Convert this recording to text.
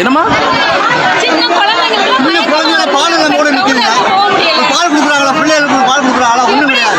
என்னம்மா? குழந்தைங்க பால் இல்லாம கூட பால் கொடுக்குறாங்களா? பிள்ளைகளுக்கு பால் கொடுக்குறாங்களா? ஒன்றும் கிடையாது.